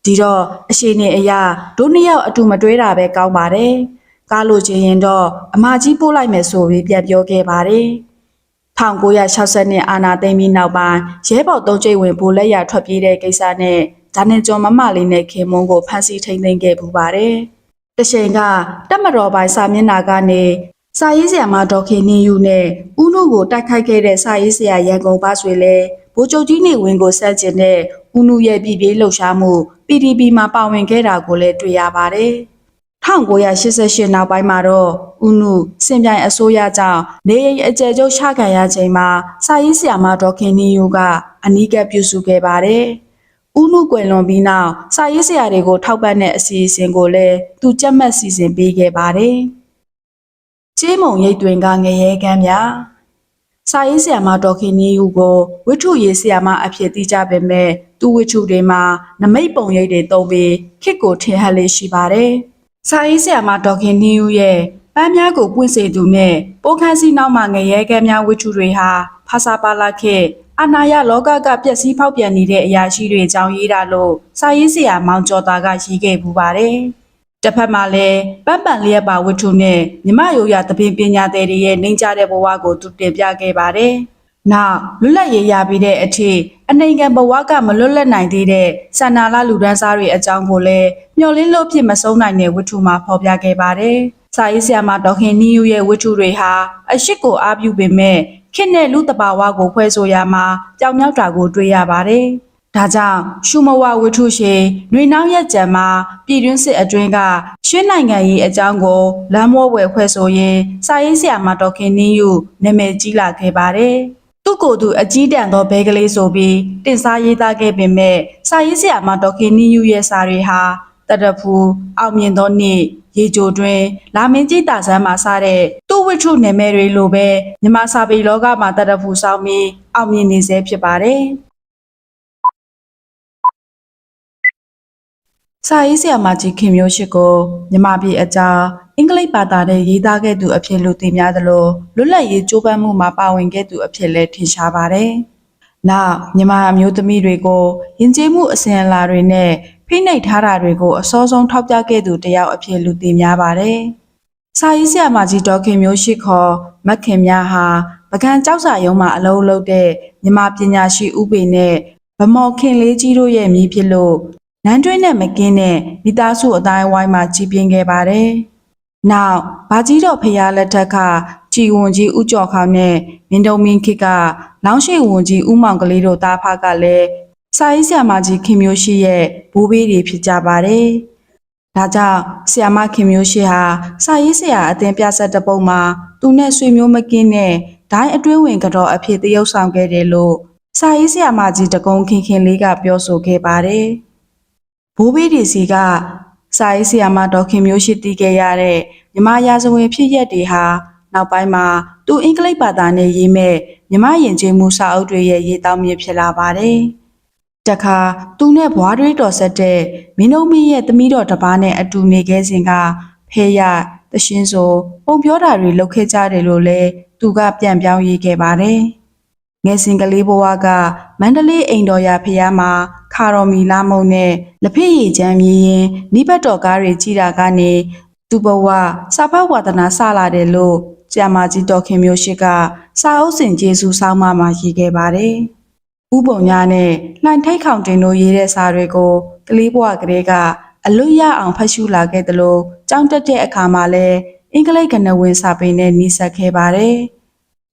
ဒီတော့အရှိန်နဲ့အရာတို့နှစ်ယောက်အတူမတွဲတာပဲကောင်းပါတယ်။ကားလို့ချင်းရင်တော့အမကြီးပို့လိုက်မယ်ဆိုပြီးပြန်ပြောခဲ့ပါတယ်။1960နှစ်အာနာသိမ့်ပြီးနောက်ပိုင်းရဲဘော်သုံးကျိတ်ဝင်ဗိုလ်လက်ရထွက်ပြေးတဲ့ကိစ္စနဲ့ဂျာနယ်ကျော်မမလေးနဲ့ခင်မုန်းကိုဖမ်းဆီးထိန်းသိမ်းခဲ့ပူပါတယ်။တချိန်ကတက်မတော်ပိုင်းစာမျက်နှာကနေ စာရေးဆရာမဒေါက်ခင်နေယူနဲ့ဦးနုကိုတိုက်ခိုက်ခဲ့တဲ့စာရေးဆရာရန်ကုန်ပါဆွေလဲဗိုလ်ချုပ်ကြီးနေဝင်းကိုဆက်ကျင်တဲ့ဦးနုရဲ့ပြည်ပြေးလှုပ်ရှားမှု PDP မှာပါဝင်ခဲ့တာကိုလည်းတွေ့ရပါတယ်။1988နောက်ပိုင်းမှာတော့ဦးနုစင်ပြိုင်အစိုးရကြောင့်နေအိမ်အကျယ်ချုပ်ချခံရချိန်မှာစာရေးဆရာမဒေါက်ခင်နီယိုကအနီးကပ်ပြုစုခဲ့ပါတယ်။ဦးနုကွယ်လွန်ပြီးနောက်စာရေးဆရာတွေကိုထောက်ပံ့တဲ့အစီအစဉ်ကိုလည်းသူကြက်မှတ်စီစဉ်ပေးခဲ့ပါတယ်။ ကျေးမုံရိတ်တွင်ကငရဲကမ်းများစာရေးဆရာမဒေါက်ခင်နီယိုကိုဝိထုရေးဆရာမအဖြစ်သိကြပေမဲ့သူဝိထုတွေမှာနမိတ်ပုံရိပ်တွေသုံးပြီးခစ်ကိုထင်ဟပ်လေးရှိပါတယ်။စာရေးဆရာမဒေါက်ခင်နီယိုရဲ့ပန်းများကိုပွင့်စေသူနဲ့ပိုးခန်းစီနောက်မှငရဲကမ်းများဝိထုတွေဟာဖာစာပါလာခေတ်အာနာယလောကကပျက်စီးဖောက်ပြန်နေတဲ့အရာရှိတွေအကြောင်းရေးတာလို့စာရေးဆရာမောင်ကျော်သားကရေးခဲ့ပူပါတယ်။ တစ်ဖက်မှာလည်းပန်းပန်လျက်ပါဝတ္ထုနဲ့မြမရိုးရသပင်ပညာသည်တွေရဲ့နှိမ့်ချတဲ့ဘဝကိုသူတင်ပြခဲ့ပါတယ်။နောက်လွတ်လပ်ရေးရပြီးတဲ့အထိအနိုင်ခံဘဝကမလွတ်လပ်နိုင်သေးတဲ့ဆန္ဒလာလူဒန်းစားတွေအကြောင်းကိုလည်းမျှော်လင့်လို့ဖြစ်မဆုံးနိုင်တဲ့ဝတ္ထုမှာဖော်ပြခဲ့ပါတယ်။စာရေးဆရာမဒေါခင်နီယူရဲ့ဝတ္ထုတွေဟာအရှိတ်ကိုအားပြုပေမဲ့ခေတ်နဲ့လူတဘာဝကိုဖွဲ့ဆိုရမှာကြောင်မြောက်တာကိုတွေ့ရပါတယ်။ ဒါကြောင့်ရှုမဝဝတ္ထုရှင်ຫນွေနှောင်းရက်ကြံမှာပြည်တွင်းစစ်အတွင်းကရှင်းနိုင်ငံရေးအကြောင်းကိုလမ်းမောဝယ်ဖွဲ့ဆိုရင်စာရေးဆရာမဒေါခင်နီယူနာမည်ကြီးလာခဲ့ပါတယ်။သူ့ကိုယ်သူအကြီးတန်းသောဘဲကလေးဆိုပြီးတင်စားရေးသားခဲ့ပေမဲ့စာရေးဆရာမဒေါခင်နီယူရဲ့စာတွေဟာတတဖူအောင်မြင်သောနေ့ရေကြိုတွင် လာမင်းကြီးတာဆန်းမှာစတဲ့သူ့ဝိထုနာမည်တွေလိုပဲမြမစာပေလောကမှာတတဖူဆောင်ပြီးအောင်မြင်နေစေဖြစ်ပါတယ် စာရေးဆရာမကြီးခင်မျိုးရှိကိုမြမပြည်အကြောင်းအင်္ဂလိပ်ဘာသာနဲ့ရေးသားခဲ့သူအဖြစ်လူသိများသလိုလွတ်လပ်ရေးကြိုးပမ်းမှုမှာပါဝင်ခဲ့သူအဖြစ်လည်းထင်ရှားပါတယ်။နောက်မြမအမျိုးသမီးတွေကိုယဉ်ကျေးမှုအစဉ်အလာတွေနဲ့ဖိနှိပ်ထားတာတွေကိုအစောဆုံးထောက်ပြခဲ့သူတစ်ယောက်အဖြစ်လူသိများပါတယ်။စာရေးဆရာမကြီးဒေါက်ခင်မျိုးရှိခေါ်မက်ခင်များဟာပကံကြောက်စာရုံးမှာအလုံးလုံးတဲ့မြမပညာရှိဥပေနဲ့ဗမော်ခင်လေးကြီးတို့ရဲ့မြည်ဖြစ်လို့ နန်းတွင်းနဲ့မကင်းတဲ့မိသားစုအတိုင်းအဝိုင်းမှာကြီးပြင်းခဲ့ပါတယ်။နောက်ဘာကြီးတော်ဖရာလက်ထက်ကကြည်ဝန်ကြီးဦးကျော်ခေါင်နဲ့မင်းတုံမင်းခေတ်ကလောင်းရှိဝန်ကြီးဦးမောင်ကလေးတို့သားဖကလည်းစာရေးဆရာမကြီးခင်မျိုးရှိရဲ့ဘိုးဘေးတွေဖြစ်ကြပါတယ်။ဒါကြောင့်ဆရာမခင်မျိုးရှိဟာစာရေးဆရာအသင်ပြဆက်တစ်ပုံမှာသူနဲ့ဆွေမျိုးမကင်းတဲ့ဒိုင်းအတွင်းဝင်ကတော့အဖြစ်တရုပ်ဆောင်ခဲ့တယ်လို့စာရေးဆရာမကြီးတကုံခင်ခင်လေးကပြောဆိုခဲ့ပါတယ်။ ဘိုးဘေးဒီစီကစာရေးဆရာမဒေါခင်မျိုးရှိတည်ခဲ့ရတဲ့မြမရာဇဝင်ဖြစ်ရက်တွေဟာနောက်ပိုင်းမှာသူအင်္ဂလိပ်ဘာသာနဲ့ရေးမဲ့မြမယဉ်ကျေးမှုစာအုပ်တွေရဲ့ရေးတောင်းမြစ်ဖြစ်လာပါတယ်။တခါသူနဲ့ဘွားတွေးတော်ဆက်တဲ့မင်းတို့မင်းရဲ့သမီးတော်တစ်ပါးနဲ့အတူနေခဲ့စဉ်ကဖဲရတရှင်းဆိုပုံပြောတာတွေလုပ်ခဲ့ကြတယ်လို့လဲသူကပြန်ပြောင်းရေးခဲ့ပါတယ်။ငယ်စဉ်ကလေးဘဝကမန္တလေးအိမ်တော်ရာဖျားမှာ ခါတော်မီလာမုံနဲ့လက်ဖက်ရည်ချမ်းမြည်ရင်နိဘတ်တော်ကားတွေကြီးတာကနေသူဘဝစာဖတ်ဝါဒနာစလာတယ်လို့ကျမကြီးတော်ခင်မျိုးရှိကစာအုပ်စဉ်ကျေးဇူးဆောင်မှမှာရေးခဲ့ပါတယ်။ဥပုံညာနဲ့လှိုင်ထိတ်ခေါင်တင်တို့ရေးတဲ့စာတွေကိုကလေးဘဝကလေးကအလွတ်ရအောင်ဖတ်ရှုလာခဲ့တယ်လို့ကြောင်းတက်တဲ့အခါမှာလည်းအင်္ဂလိပ်ကဏဝင်စာပေနဲ့နှိစက်ခဲ့ပါတယ်။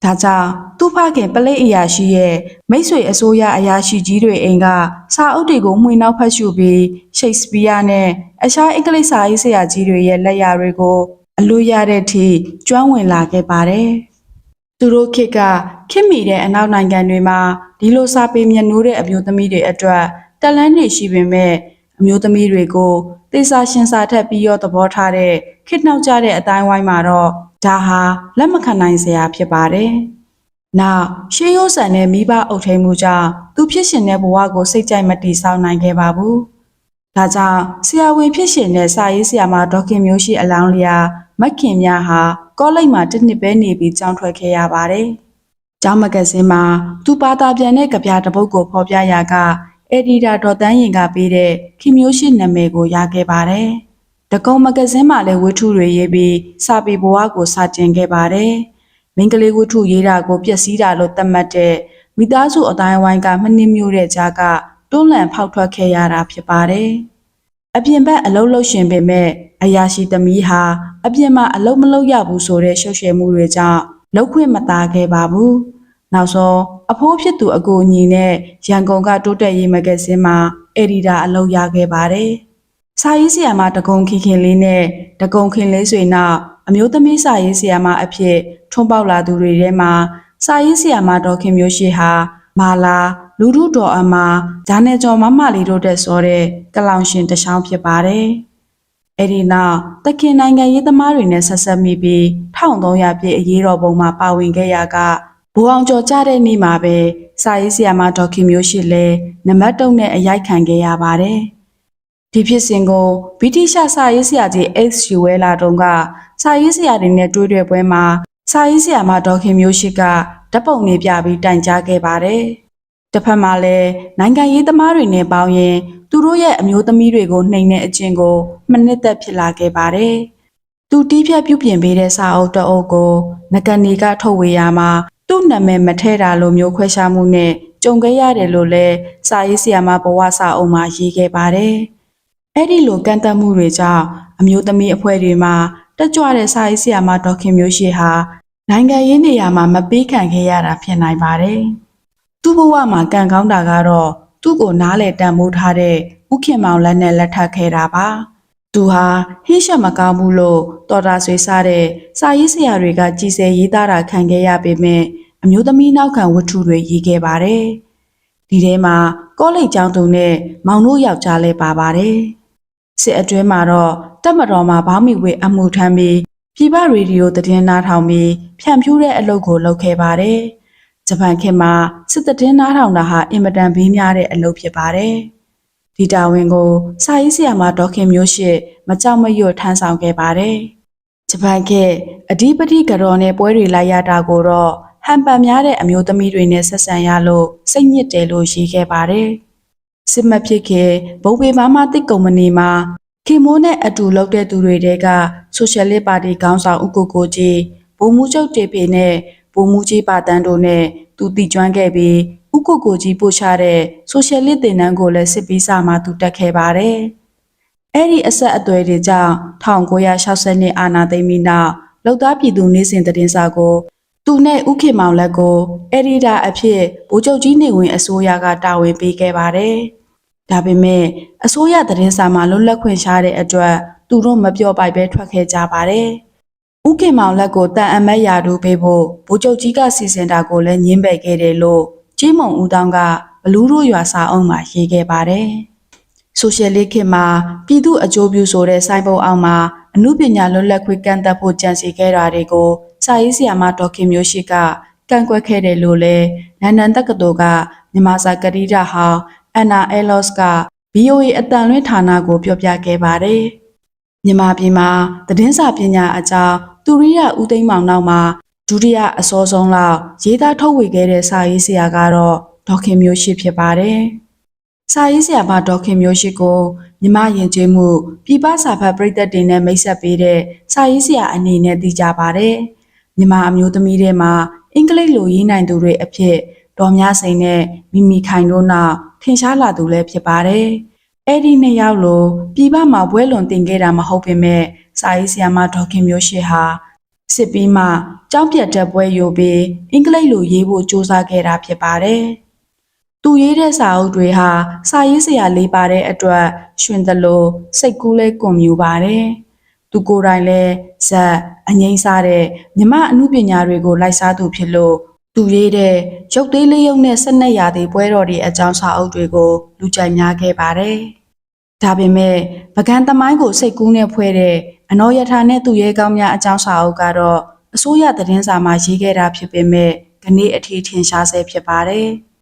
ဒါကြောင့်သူ့ဖခင်ပလိတ်အရာရှိရဲ့မိတ်ဆွေအစိုးရအရာရှိကြီးတွေအိမ်ကစာအုပ်တွေကိုမှွေနှောက်ဖတ်ရှုပြီးရှိတ်စပီးယားနဲ့အခြားအင်္ဂလိပ်စာရေးဆရာကြီးတွေရဲ့လက်ရာတွေကိုအလို့ရတဲ့အထိကျွမ်းဝင်လာခဲ့ပါတယ်။သူတို့ခေတ်ကခေတ်မီတဲ့အနောက်နိုင်ငံတွေမှာဒီလိုစာပေမျက်နှိုးတဲ့အမျိုးသမီးတွေအတွက်တက်လန်းနေရှိပေမဲ့အမျိုးသမီးတွေကိုသေစာရှင်စာထက်ပြီးရောသဘောထားတဲ့ခေတ်နောက်ကျတဲ့အတိုင်းဝိုင်းမှာတော့ ဒါဟာလက်မခံနိုင်စရာဖြစ်ပါတယ်။နောက်ရှေးရိုးဆန်တဲ့မိဘအုပ်ထိန်မှုကြောင့်သူဖြစ်ရှင်တဲ့ဘဝကိုစိတ်ကြိုက်မတည်ဆောက်နိုင်ခဲ့ပါဘူး။ဒါကြောင့်ဆရာဝန်ဖြစ်ရှင်တဲ့စာရေးဆရာမဒေါခင်မျိုးရှိအလောင်းလျာမက်ခင်များဟာကောလိပ်မှာတစ်နှစ်ပဲနေပြီးကြောင်းထွက်ခဲ့ရပါတယ်။ကျောင်းမဂ္ဂဇင်းမှာသူပါတာပြန်တဲ့ကြပြတစ်ပုဒ်ကိုဖော်ပြရာကအက်ဒီတာဒေါ်တန်းရင်ကပေးတဲ့ခင်မျိုးရှိနာမည်ကိုရခဲ့ပါတယ်။ တကုံမဂ္ဂဇင်းမှာလည်းဝတ္ထုတွေရေးပြီးစာပေဘဝကိုစာတင်ခဲ့ပါတယ်။မင်္ဂလေးဝတ္ထုရေးတာကိုပျက်စီးတာလို့သတ်မှတ်တဲ့မိသားစုအတိုင်းအဝိုင်းကမနှင်းမျိုးတဲ့ကြားကတွန်းလှန်ဖောက်ထွက်ခဲ့ရတာဖြစ်ပါတယ်။အပြင်ဘက်အလုံးလုံးရှင်ပေမဲ့အရာရှိသမီးဟာအပြင်မှာအလုံးမလုံးရဘူးဆိုတဲ့ရှုပ်ရှယ်မှုတွေကြောင့်လောက်ခွင့်မသားခဲ့ပါဘူး။နောက်ဆုံးအဖိုးဖြစ်သူအကိုညီနဲ့ရန်ကုန်ကတိုးတက်ရေးမဂ္ဂဇင်းမှာအက်ဒီတာအလုပ်ရခဲ့ပါတယ်။ စာရေးဆရာမတကုံခင်ခင်လေးနဲ့တကုံခင်လေးဆွေနောက်အမျိုးသမီးစာရေးဆရာမအဖြစ်ထွန်းပေါက်လာသူတွေထဲမှာစာရေးဆရာမဒေါ်ခင်မျိုးရှိဟာမာလာလူထုတော်အမဂျာနယ်ကျော်မမလေးတို့တဲ့ဆိုတဲ့ကလောင်ရှင်တစ်ချောင်းဖြစ်ပါတယ်။အဲဒီနောက်တခင်နိုင်ငံရေးသမားတွေနဲ့ဆက်ဆက်မိပြီး1300ပြည့်အရေးတော်ပုံမှာပါဝင်ခဲ့ရကဘူအောင်ကျော်ကြတဲ့နေ့မှာပဲစာရေးဆရာမဒေါ်ခင်မျိုးရှိလဲနံပါတ်3နဲ့အရိုက်ခံခဲ့ရပါတယ်။ ဒီဖြစ်စဉ်ကိုဗြိတိရှစာရေးဆရာကြီး X ယူဝဲလာတုန်းကစာရေးဆရာတွေနဲ့တွေ့တဲ့ပွဲမှာစာရေးဆရာမဒေါ်ခင်မျိုးရှိကဓာတ်ပုံတွေပြပြီးတိုင်ကြားခဲ့ပါတယ်။တစ်ဖက်မှာလည်းနိုင်ငံရေးသမားတွေနဲ့ပေါင်းရင်သူတို့ရဲ့အမျိုးသမီးတွေကိုနှိမ်တဲ့အကျင့်ကိုမနစ်သက်ဖြစ်လာခဲ့ပါတယ်။သူတီးဖြတ်ပြုပြင်ပေးတဲ့စာအုပ်တအုပ်ကိုငကနေကထုတ်ဝေရမှာသူ့နာမည်မထဲတာလိုမျိုးခွဲခြားမှုနဲ့ကြုံခဲ့ရတယ်လို့လည်းစာရေးဆရာမဘဝစာအုပ်မှာရေးခဲ့ပါတယ်။ အဲ့ဒီလိုကန့်သတ်မှုတွေကြောင့်အမျိုးသမီးအဖွဲ့တွေမှာတက်ကြွတဲ့စာရေးဆရာမဒေါက်ခင်မျိုးရှိဟာနိုင်ငံရေးနေရာမှာမပေးခံခဲ့ရတာဖြစ်နိုင်ပါတယ်။သူ့ဘဝမှာကံကောင်းတာကတော့သူ့ကိုနားလေတန်မိုးထားတဲ့ဥခင်မောင်လက်နဲ့လက်ထပ်ခဲ့တာပါ။သူဟာဟင်းချက်မကောင်းဘူးလို့တော်တာဆွေစားတဲ့စာရေးဆရာတွေကကြည်စဲရေးသားတာခံခဲ့ရပေမဲ့အမျိုးသမီးနောက်ခံဝတ္ထုတွေရေးခဲ့ပါတယ်။ဒီထဲမှာကောလိပ်ကျောင်းသူနဲ့မောင်တို့ယောက်ျားလည်းပါပါတယ်။ စစ်အတွင်းမှာတော့တက်မတော်မှာဘောင်းမီဝေအမှုထမ်းပြီးပြည်ပရေဒီယိုသတင်းနားထောင်ပြီးဖြန့်ဖြူးတဲ့အလုပ်ကိုလုပ်ခဲ့ပါတယ်။ဂျပန်ခေတ်မှာစစ်သတင်းနားထောင်တာဟာအင်မတန်ဘေးများတဲ့အလုပ်ဖြစ်ပါတယ်။ဒီတာဝန်ကိုစာရေးဆရာမဒေါခင်မျိုးရှိမကြောက်မရွံ့ထမ်းဆောင်ခဲ့ပါတယ်။ဂျပန်ခေတ်အဓိပတိကတော်နဲ့ပွဲတွေလိုက်ရတာကိုတော့ဟန်ပန်များတဲ့အမျိုးသမီးတွေနဲ့ဆက်ဆံရလို့စိတ်ညစ်တယ်လို့ရေးခဲ့ပါတယ်။ စစ်မဖြစ်ခင်ဘုံပေမာမတစ်ကုမ္ပဏီမှာခင်မိုးနဲ့အတူလုပ်တဲ့သူတွေတဲကဆိုရှယ်လစ်ပါတီခေါင်းဆောင်ဥကိုကိုကြီးဘုံမူချုပ်တေပေနဲ့ဘုံမူကြီးပါတန်းတို့နဲ့သူတည်ကျွမ်းခဲ့ပြီးဥကိုကိုကြီးပို့ချတဲ့ဆိုရှယ်လစ်တင်နန်းကိုလည်းစစ်ပီးစာမှာသူတက်ခဲ့ပါတယ်။အဲ့ဒီအဆက်အသွယ်တွေကြောင့်1960နှစ်အာဏာသိမ်းပြီးနောက်လောက်သားပြည်သူနေစဉ်သတင်းစာကို သူနဲ့ဥခေမောင်လက်ကိုအက်ဒီတာအဖြစ်ဗိုလ်ချုပ်ကြီးနေဝင်အစိုးရကတာဝန်ပေးခဲ့ပါတယ်။ဒါပေမဲ့အစိုးရသတင်းစာမှာလွတ်လပ်ခွင့်ရှားတဲ့အတွက်သူတို့မပြောပိုက်ပဲထွက်ခဲ့ကြပါတယ်။ဥခေမောင်လက်ကိုတန်အမတ်ရာထူးပေးဖို့ဗိုလ်ချုပ်ကြီးကစီစဉ်တာကိုလည်းညှင်းပယ်ခဲ့တယ်လို့ကြီးမုံဦးတောင်းကဘလူးတို့ရွာစာအုပ်မှာရေးခဲ့ပါတယ်။ဆိုရှယ်လစ်ခေတ်မှာပြည်သူအကျိုးပြုဆိုတဲ့စိုင်းပုံအောင်မှာ အမှုပညာလွတ်လပ်ခွင့်ကန့်သတ်ဖို့ကြံစီခဲ့တာတွေကိုစာရေးဆရာမဒေါက်ခင်မျိုးရှိကကန့်ကွက်ခဲ့တယ်လို့လဲနန္ဒန်တက္ကသိုလ်ကမြန်မာစာကတိဒဟောင်းအန်နာအဲလော့စ်က VOA အတန်လွှင့်ဌာနကိုပြောပြခဲ့ပါတယ်။မြန်မာပြည်မှာသတင်းစာပညာအကြောင်းသူရိယဦးသိန်းမောင်နောက်မှာဒုတိယအစောဆုံးလောက်ရေးသားထုတ်ဝေခဲ့တဲ့စာရေးဆရာကတော့ဒေါက်ခင်မျိုးရှိဖြစ်ပါတယ်။ စာရေးဆရာမဒေါက်ခင်မျိုးရှိကိုမြမယဉ်ကျေးမှုပြည်ပစာဖတ်ပြည်သက်တင်နဲ့မိတ်ဆက်ပေးတဲ့စာရေးဆရာအနေနဲ့သိကြပါတယ်။မြမအမျိုးသမီးတွေမှာအင်္ဂလိပ်လိုရေးနိုင်သူတွေအဖြစ်ဒေါ်မြစိန်နဲ့မိမိခိုင်တို့နောက်ထင်ရှားလာသူလည်းဖြစ်ပါတယ်။အဲ့ဒီနှစ်ယောက်လိုပြည်ပမှာဘွဲလွန်တင်ခဲ့တာမဟုတ်ပေမဲ့စာရေးဆရာမဒေါက်ခင်မျိုးရှိဟာစစ်ပြီးမှကြောင်းပြတ်တဲ့ပွဲယူပြီးအင်္ဂလိပ်လိုရေးဖို့စူးစမ်းခဲ့တာဖြစ်ပါတယ်။ သူရေးတဲ့စာအုပ်တွေဟာစာရေးဆရာလေးပါတဲ့အတွက်ရှင်သလိုစိတ်ကူးလဲကွန်မြူပါတယ်။သူကိုယ်တိုင်လဲဇက်အငိမ့်စားတဲ့မြမအမှုပညာတွေကိုလိုက်စားသူဖြစ်လို့သူရေးတဲ့ရုပ်သေးလေးရုပ်နဲ့ဆက်နက်ရာသည့်ပွဲတော်တွေအကြောင်းစာအုပ်တွေကိုလူကြိုက်များခဲ့ပါတယ်။ဒါပေမဲ့ပကံသမိုင်းကိုစိတ်ကူးနဲ့ဖွဲ့တဲ့အနော်ယထာနဲ့သူရဲကောင်းများအကြောင်းစာအုပ်ကတော့အစိုးရသတင်းစာမှာရေးခဲ့တာဖြစ်ပေမဲ့ကနေ့အထိထင်ရှားဆဲဖြစ်ပါတယ်။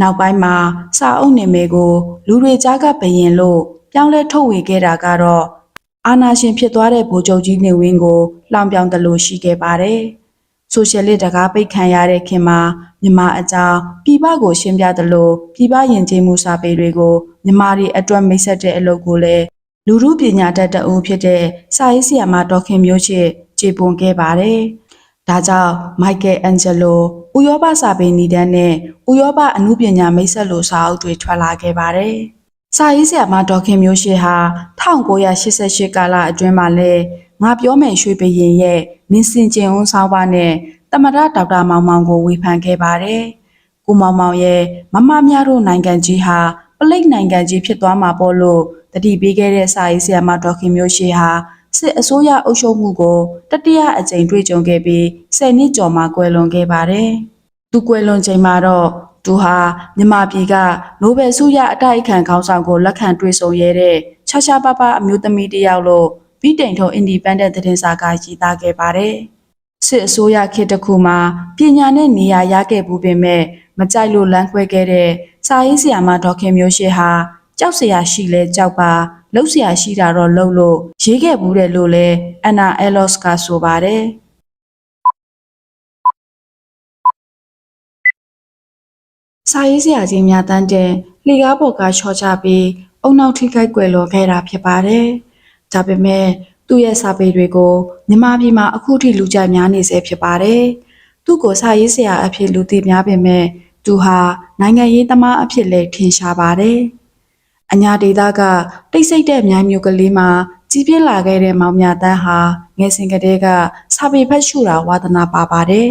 နောက်ပိုင်းမှာစာအုပ်နေမေကို လူတွေကြားကဘယင်လို့ပြောင်းလဲထုတ်ဝေခဲ့တာကတော့အာနာရှင်ဖြစ်သွားတဲ့ဗိုလ်ချုပ်ကြီးနေဝင်းကိုလောင်ပြောင်တလို့ရှိခဲ့ပါတယ်။ဆိုရှယ်လစ်တကားပိတ်ခံရတဲ့ခင်မှာမြမအကြောင်းပြည်ပကိုရှင်းပြသလိုပြည်ပယဉ်ကျေးမှုစာပေတွေကိုမြမတွေအတွက်မိတ်ဆက်တဲ့အလုပ်ကိုလည်းလူမှုပညာတတ်တအုပ်ဖြစ်တဲ့စာရေးဆရာမဒေါက်ခင်မျိုးချစ်ခြေပွန်ခဲ့ပါတယ်။ ဒါကြောင့်မိုက်ကယ်အန်ဂျယ်လိုဥရောပစာပေနီဒန်နဲ့ဥရောပအမှုပညာမိတ်ဆက်လိုစာအုပ်တွေထွက်လာခဲ့ပါတယ်။စာရေးဆရာမဒေါက်ခင်မျိုးရှိဟာ1988ကာလအတွင်းမှာလဲငါပြောမယ်ရွှေဘရင်ရဲ့နင်းစင်ကျင်အောင်ဆောင်းပါနဲ့တမရဒေါက်တာမောင်မောင်ကိုဝေဖန်ခဲ့ပါတယ်။ကိုမောင်မောင်ရဲ့မမများတို့နိုင်ငံကြီးဟာပလိတ်နိုင်ငံကြီးဖြစ်သွားမှာပေါ့လို့တတိပေးခဲ့တဲ့စာရေးဆရာမဒေါက်ခင်မျိုးရှိဟာ စစ်အစိုးရအုပ်ချုပ်မှုကိုတတိယအကြိမ်တွေ့ကြုံခဲ့ပြီး10နှစ်ကျော်မှကွယ်လွန်ခဲ့ပါတယ်။သူကွယ်လွန်ချိန်မှာတော့သူဟာမြန်မာပြည်ကနိုဘယ်ဆုရအတိုက်အခံခေါင်းဆောင်ကိုလက်ခံတွေ့ဆုံရတဲ့ခြားခြားပပအမျိုးသမီးတစ်ယောက်လို့ဗီတိန်ထုံ Independent သတင်းစာကရေးသားခဲ့ပါတယ်။စစ်အစိုးရခေတ်တစ်ခုမှာပညာနဲ့နေရာရခဲ့မှုပင်မဲ့မကြိုက်လို့လမ်းခွဲခဲ့တဲ့စာရေးဆရာမဒေါက်ခင်မျိုးရှိဟာ ကြောက်စရာရှိလဲကြောက်ပါလှုပ်စရာရှိတာတော့လှုပ်လို့ရေးခဲ့ဘူးတယ်လို့လဲအန်နာအဲလော့စ်ကဆိုပါတယ်စာရေးဆရာကြီးများတန်းတဲ့လေကားပေါ်ကချောချပြီးအုံနောက်ထိခိုက်ွယ်လော်ခဲ့တာဖြစ်ပါတယ်။ဒါပေမဲ့သူ့ရဲ့စာပေတွေကိုမြမပြည်မှာအခုထိလူကြိုက်များနေဆဲဖြစ်ပါတယ်။သူ့ကိုစာရေးဆရာအဖြစ်လူသိများပေမဲ့သူဟာနိုင်ငံရေးသမားအဖြစ်လည်းထင်ရှားပါတယ်။ အညာဒေသကတိတ်ဆိတ်တဲ့မြိုင်မြို့ကလေးမှာကြီးပြင်းလာခဲ့တဲ့မောင်မြတန်းဟာငယ်စဉ်ကတည်းကစာပေဖတ်ရှုတာဝါသနာပါပါတယ်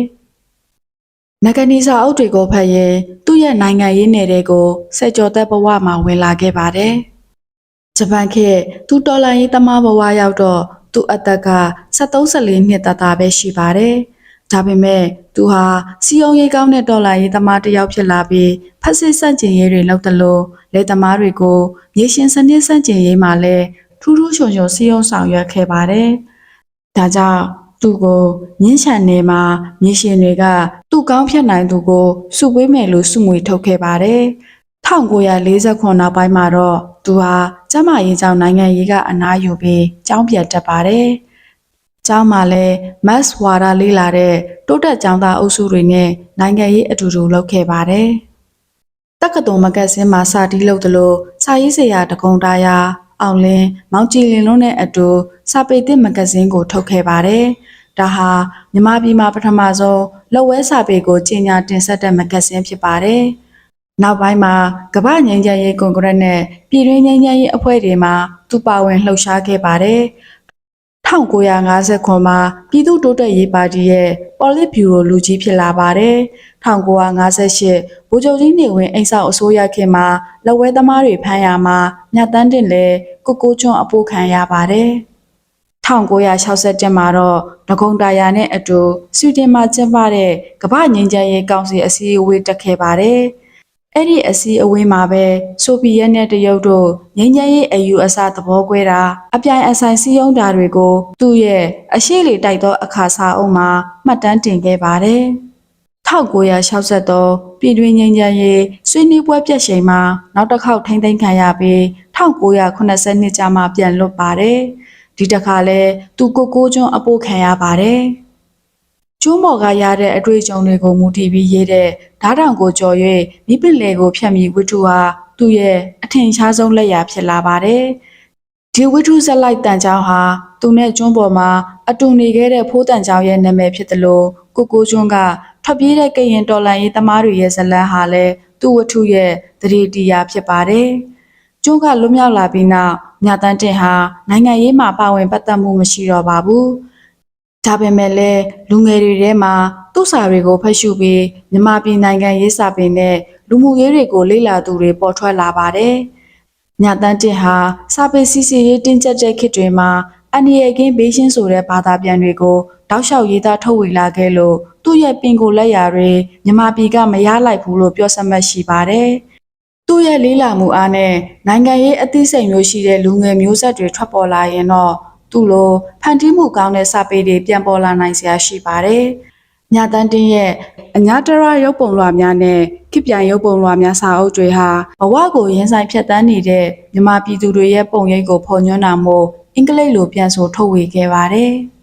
။နဂနီစာအုပ်တွေကိုဖတ်ရင်သူ့ရဲ့နိုင်ငံရေးနယ်တွေကိုစက်ကြောသက်ဘဝမှာဝင်လာခဲ့ပါတယ်။ဂျပန်ခေတ်သူတော်လိုင်းရေးသမားဘဝရောက်တော့သူ့အသက်က73-14နှစ်တသားပဲရှိပါတယ်။ ဒါပေမဲ့သူဟာစီယုံရေးကောင်းတဲ့တော်လိုင်းရေးသမားတစ်ယောက်ဖြစ်လာပြီးဖက်စစ်စန့်ကျင်ရေးတွေလုပ်တယ်လို့လေသမားတွေကိုရေရှင်စနစ်စန့်ကျင်ရေးမှာလည်းထူးထူးချွန်ချွန်စီယုံဆောင်ရွက်ခဲ့ပါတယ်။ဒါကြောင့်သူ့ကိုညှင်းချန်နေမှာမြေရှင်တွေက သူ့ကောင်းဖြတ်နိုင်သူကိုစုဝေးမယ်လို့စုငွေထုတ်ခဲ့ပါတယ်။1949နောက်ပိုင်းမှာတော့သူဟာကျမရေးကြောင့်နိုင်ငံရေးကအနားယူပြီးကျောင်းပြန်တက်ပါတယ်။ ကျောင်းမှာလည်းမတ်ဝါဒလေးလာတဲ့တိုးတက်ကျောင်းသားအုပ်စုတွေနဲ့နိုင်ငံရေးအတူတူလုပ်ခဲ့ပါတယ်။တက္ကသိုလ်မဂတ်စင်းမှာစာတီးလုပ်သလိုစာရေးဆရာတကုံတာယာအောင်လင်းမောင်ကြည်လင်လုံးနဲ့အတူစာပေသစ်မဂတ်စင်းကိုထုတ်ခဲ့ပါတယ်။ဒါဟာမြန်မာပြည်မှာပထမဆုံးလက်ဝဲစာပေကိုကြီးညာတင်ဆက်တဲ့မဂတ်စင်းဖြစ်ပါတယ်။နောက်ပိုင်းမှာကမ္ဘာငြိမ်းချမ်းရေးကွန်ဂရက်နဲ့ပြည်တွင်းငြိမ်းချမ်းရေးအဖွဲ့တွေမှာသူပါဝင်လှုပ်ရှားခဲ့ပါတယ်။ 1959မှာပြည်သူ့တိုးတက်ရေးပါတီရဲ့ပေါ်လစ်ဗျူရိုလူကြီးဖြစ်လာပါတယ်။1958ဗိုလ်ချုပ်ကြီးနေဝင်အိမ်ဆောင်အစိုးရခေတ်မှာလက်ဝဲသမားတွေဖမ်းရမှာမြတ်တန်းတင်လဲကိုကိုကျွန်းအပိုးခံရပါတယ်။1967မှာတော့ဒဂုံတာယာနဲ့အတူဆွီဒင်မှာကျင်းပတဲ့ကမ္ဘာငြိမ်းချမ်းရေးကောင်စီအစည်းအဝေးတက်ခဲ့ပါတယ်။ အဲ့ဒီအစည်းအဝေးမှာပဲဆိုဗီယက်နဲ့တရုတ်တို့ငြိမ်းချမ်းရေးအယူအဆသဘောကွဲတာအပြိုင်အဆိုင်စည်းရုံးတာတွေကို သူ့ရဲ့အရှိလေတိုက်သောအခါစာအုပ်မှာမှတ်တမ်းတင်ခဲ့ပါတယ်။1963ပြည်တွင်းငြိမ်းချမ်းရေးဆွေးနွေးပွဲပြက်ချိန်မှာနောက်တစ်ခေါက်ထိမ့်သိမ်းခံရပြီး1982ကျမှပြန်လွတ်ပါတယ်။ဒီတစ်ခါလဲသူကိုကိုကျွန်းအပို့ခံရပါတယ်။ ကျွန်းပေါ်ကရတဲ့အတွေ့အကြုံတွေကိုမူတည်ပြီးရေးတဲ့ဓာတ်တောင်ကိုကြော်၍မိပင်လေကိုဖြတ်မိဝတ္ထုဟာသူ့ရဲ့အထင်ရှားဆုံးလက်ရာဖြစ်လာပါတယ်။ဒီဝတ္ထုဇက်လိုက်တန်ချောင်းဟာသူနဲ့ကျွန်းပေါ်မှာအတူနေခဲ့တဲ့ဖိုးတန်ချောင်းရဲ့နာမည်ဖြစ်တယ်လို့ကိုကိုကျွန်းကထွက်ပြေးတဲ့ကရင်တော်လန်ရေးသမားတွေရဲ့ဇလန်းဟာလည်းသူ့ဝတ္ထုရဲ့သတိတရားဖြစ်ပါတယ်။ကျွန်းကလွတ်မြောက်လာပြီးနောက်မြတ်တန်းတင်ဟာနိုင်ငံရေးမှာပါဝင်ပတ်သက်မှုမရှိတော့ပါဘူး။ ဒါပေမဲ့လည်းလူငယ်တွေထဲမှာသူ့စာတွေကိုဖတ်ရှုပြီးမြမပြည်နိုင်ငံရေးစာပေနဲ့လူမှုရေးတွေကိုလေ့လာသူတွေပေါ်ထွက်လာပါတယ်။မြတ်တန်းတင်ဟာစာပေစီစီရေးတင်းကျပ်တဲ့ခေတ်တွေမှာအန်ဒီယေကင်းဘေးရှင်းဆိုတဲ့ဘာသာပြန်တွေကိုတောက်လျှောက်ရေးသားထုတ်ဝေလာခဲ့လို့သူ့ရဲ့ပင်ကိုလက်ရာတွေမြမပြည်ကမရလိုက်ဘူးလို့ပြောစမှတ်ရှိပါတယ်။သူ့ရဲ့လေးလာမှုအားနဲ့နိုင်ငံရေးအသိစိတ်မျိုးရှိတဲ့လူငယ်မျိုးဆက်တွေထွက်ပေါ်လာရင်တော့ သူ့လိုဖန်တီးမှုကောင်းတဲ့စာပေတွေပြန်ပေါ်လာနိုင်စရာရှိပါတယ်။ညာတန်းတင်းရဲ့အညာတရရုပ်ပုံလွှာများနဲ့ကိပြန်ရုပ်ပုံလွှာများစာအုပ်တွေဟာဘဝကိုရင်ဆိုင်ဖြတ်တန်းနေတဲ့မြမပြည်သူတွေရဲ့ပုံရိပ်ကိုဖော်ညွှန်းတာမို့အင်္ဂလိပ်လိုပြန်ဆိုထုတ်ဝေခဲ့ပါတယ်။